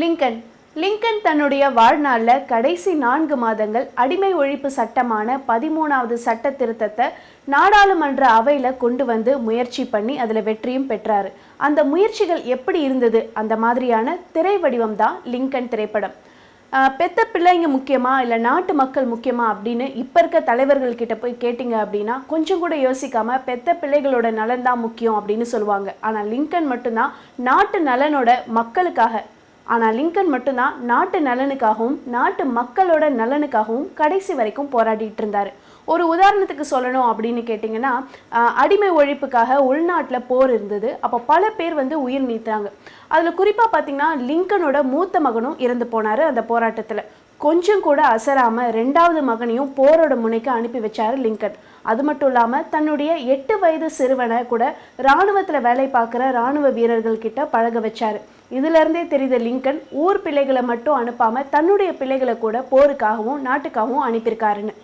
Lincoln. Lincoln தன்னுடைய வாழ்நாளில் கடைசி நான்கு மாதங்கள் அடிமை ஒழிப்பு சட்டமான பதிமூணாவது சட்ட திருத்தத்தை நாடாளுமன்ற அவையில் கொண்டு வந்து முயற்சி பண்ணி அதில் வெற்றியும் பெற்றார். அந்த முயற்சிகள் எப்படி இருந்தது? அந்த மாதிரியான திரை வடிவம் தான் லிங்கன் திரைப்படம். பெத்த பிள்ளைங்க முக்கியமா இல்லை நாட்டு மக்கள் முக்கியமா அப்படின்னு இப்போ இருக்க தலைவர்கள்கிட்ட போய் கேட்டிங்க அப்படின்னா கொஞ்சம் கூட யோசிக்காமல் பெத்த பிள்ளைகளோட நலன் தான் முக்கியம் அப்படின்னு சொல்லுவாங்க. ஆனால் லிங்கன் மட்டும்தான் நாட்டு நலனோட மக்களுக்காக ஆனால் லிங்கன் மட்டும்தான் நாட்டு நலனுக்காகவும் நாட்டு மக்களோட நலனுக்காகவும் கடைசி வரைக்கும் போராடிட்டு இருந்தார். ஒரு உதாரணத்துக்கு சொல்லணும் அப்படின்னு கேட்டிங்கன்னா அடிமை ஒழிப்புக்காக உள்நாட்டில் போர் இருந்தது. அப்போ பல பேர் வந்து உயிர் நீத்தாங்க. அதில் குறிப்பாக பார்த்தீங்கன்னா லிங்கனோட மூத்த மகனும் இறந்து போனார் அந்த போராட்டத்தில். கொஞ்சம் கூட அசராமல் ரெண்டாவது மகனையும் போரோட முனைக்கு அனுப்பி வச்சார் லிங்கன். அது மட்டும் இல்லாமல் தன்னுடைய எட்டு வயது சிறுவனை கூட இராணுவத்தில் வேலை பார்க்குற ராணுவ வீரர்கள்கிட்ட பழக வச்சார். இதுலேருந்தே தெரிந்த லிங்கன் ஊர் பிள்ளைகளை மட்டும் அனுப்பாமல் தன்னுடைய பிள்ளைகளை கூட போருக்காகவும் நாட்டுக்காகவும் அனுப்பியிருக்காருன்னு.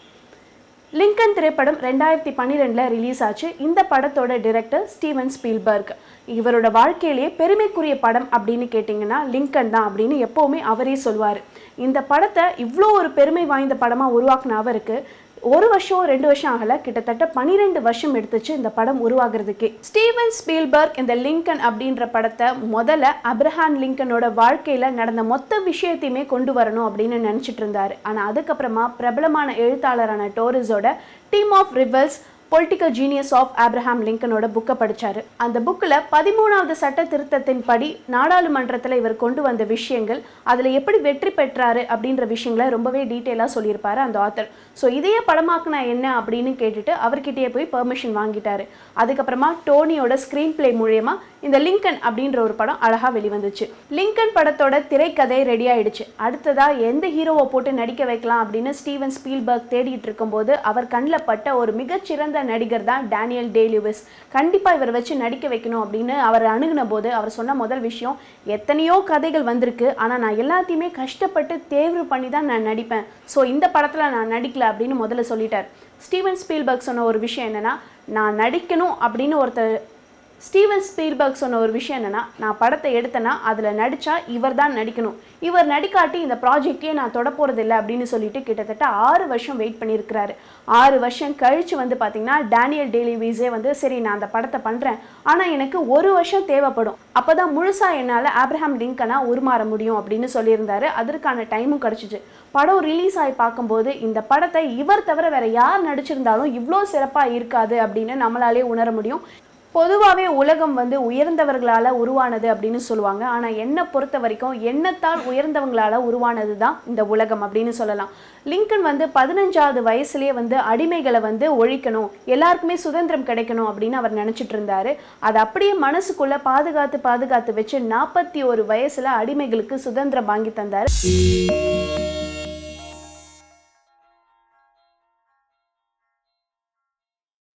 லிங்கன் திரைப்படம் ரெண்டாயிரத்தி பன்னிரெண்டில் ரிலீஸ் ஆச்சு. இந்த படத்தோட டிரெக்டர் ஸ்டீவன் ஸ்பீல்பர்க். இவரோட வாழ்க்கையிலேயே பெருமைக்குரிய படம் அப்படின்னு கேட்டிங்கன்னா லிங்கன் தான் அப்படின்னு எப்போவுமே அவரே சொல்வார். இந்த படத்தை இவ்வளோ ஒரு பெருமை வாய்ந்த படமாக உருவாக்குன அவருக்கு ஒரு வருஷம் ரெண்டு வருஷம் ஆகல. கிட்டத்தட்ட பனிரெண்டு வருஷம் எடுத்துச்சு இந்த படம் உருவாகிறதுக்கே. ஸ்டீவன் ஸ்பீல்பர்க் இந்த லிங்கன் அப்படின்ற படத்தை முதல்ல அப்ரஹான் லிங்கனோட வாழ்க்கையில நடந்த மொத்த விஷயத்தையுமே கொண்டு வரணும் அப்படின்னு நினைச்சிட்டு இருந்தாரு. ஆனா அதுக்கப்புறமா பிரபலமான எழுத்தாளரான டோரிஸோட team of rivals political genius of Abraham லிங்கனோட புக்கை படித்தார் அந்த புக்கில் பதிமூணாவது சட்ட திருத்தத்தின் படி நாடாளுமன்றத்தில் இவர் கொண்டு வந்த விஷயங்கள் அதில் எப்படி வெற்றி பெற்றாரு அப்படின்ற விஷயங்களை ரொம்பவே டீட்டெயிலாக சொல்லியிருப்பார் அந்த ஆத்தர் ஸோ இதையே படமாக்குனா என்ன அப்படின்னு கேட்டுட்டு அவர்கிட்டயே போய் பெர்மிஷன் வாங்கிட்டாரு. அதுக்கப்புறமா டோனியோட ஸ்க்ரீன் பிளே மூலியமா இந்த லிங்கன் அப்படின்ற ஒரு படம் அழகாக வெளிவந்துச்சு. லிங்கன் படத்தோட திரைக்கதை ரெடி ஆயிடுச்சு. அடுத்ததாக எந்த ஹீரோவை போட்டு நடிக்க வைக்கலாம் அப்படின்னு ஸ்டீவன் ஸ்பீல்பர்க் தேடிட்டு இருக்கும்போது அவர் கண்ணில் பட்ட ஒரு மிகச்சிறந்த நடிகர் தான் டேனியல் டே லூவிஸ் கண்டிப்பாக இவரை வச்சு நடிக்க வைக்கணும் அப்படின்னு அவர் அணுகுன போது அவர் சொன்ன முதல் விஷயம் எத்தனையோ கதைகள் வந்திருக்கு ஆனால் நான் எல்லாத்தையுமே கஷ்டப்பட்டு தேர்வு பண்ணி தான் நான் நடிப்பேன். ஸோ இந்த படத்தில் நான் நடிக்கல அப்படின்னு முதல்ல சொல்லிட்டார். ஸ்டீவன் ஸ்பீல்பர்க் சொன்ன ஒரு விஷயம் என்னன்னா நான் நடிக்கணும் அப்படின்னு ஒருத்தர் ஸ்டீவன் ஸ்பீல்பர்க் சொன்ன ஒரு விஷயம் என்னன்னா நான் படத்தை எடுத்தேன்னா அதில் நடித்தா இவர் தான் நடிக்கணும். இவர் நடிக்காட்டி இந்த ப்ராஜெக்டே நான் தொட போகிறதில்ல அப்படின்னு சொல்லிட்டு கிட்டத்தட்ட ஆறு வருஷம் வெயிட் பண்ணியிருக்கிறாரு ஆறு வருஷம் கழிச்சு வந்து பார்த்திங்கன்னா டேனியல் டேலி வீஸே வந்து சரி நான் அந்த படத்தை பண்ணுறேன் ஆனால் எனக்கு ஒரு வருஷம் தேவைப்படும். அப்போ தான் முழுசாக என்னால் ஆப்ரஹாம் லிங்கனாக உருமாற முடியும் அப்படின்னு சொல்லியிருந்தாரு. அதற்கான டைமும் கிடச்சிச்சு. படம் ரிலீஸ் ஆகி பார்க்கும்போது இந்த படத்தை இவர் தவிர வேற யார் நடிச்சிருந்தாலும் இவ்வளோ சிறப்பாக இருக்காது அப்படின்னு நம்மளாலே உணர முடியும். பொதுவாகவே உலகம் வந்து உயர்ந்தவர்களால் உருவானது அப்படின்னு சொல்லுவாங்க. ஆனால் என்னை பொறுத்த வரைக்கும் எண்ணத்தால் உயர்ந்தவங்களால் உருவானது தான் இந்த உலகம் அப்படின்னு சொல்லலாம். லிங்கன் வந்து பதினஞ்சாவது வயசுலேயே வந்து அடிமைகளை வந்து ஒழிக்கணும் எல்லாருக்குமே சுதந்திரம் கிடைக்கணும் அப்படின்னு அவர் நினச்சிட்டு இருந்தாரு. அதை அப்படியே மனசுக்குள்ளே பாதுகாத்து பாதுகாத்து வச்சு நாற்பத்தி ஒரு வயசில் அடிமைகளுக்கு சுதந்திரம் வாங்கி தந்தார்.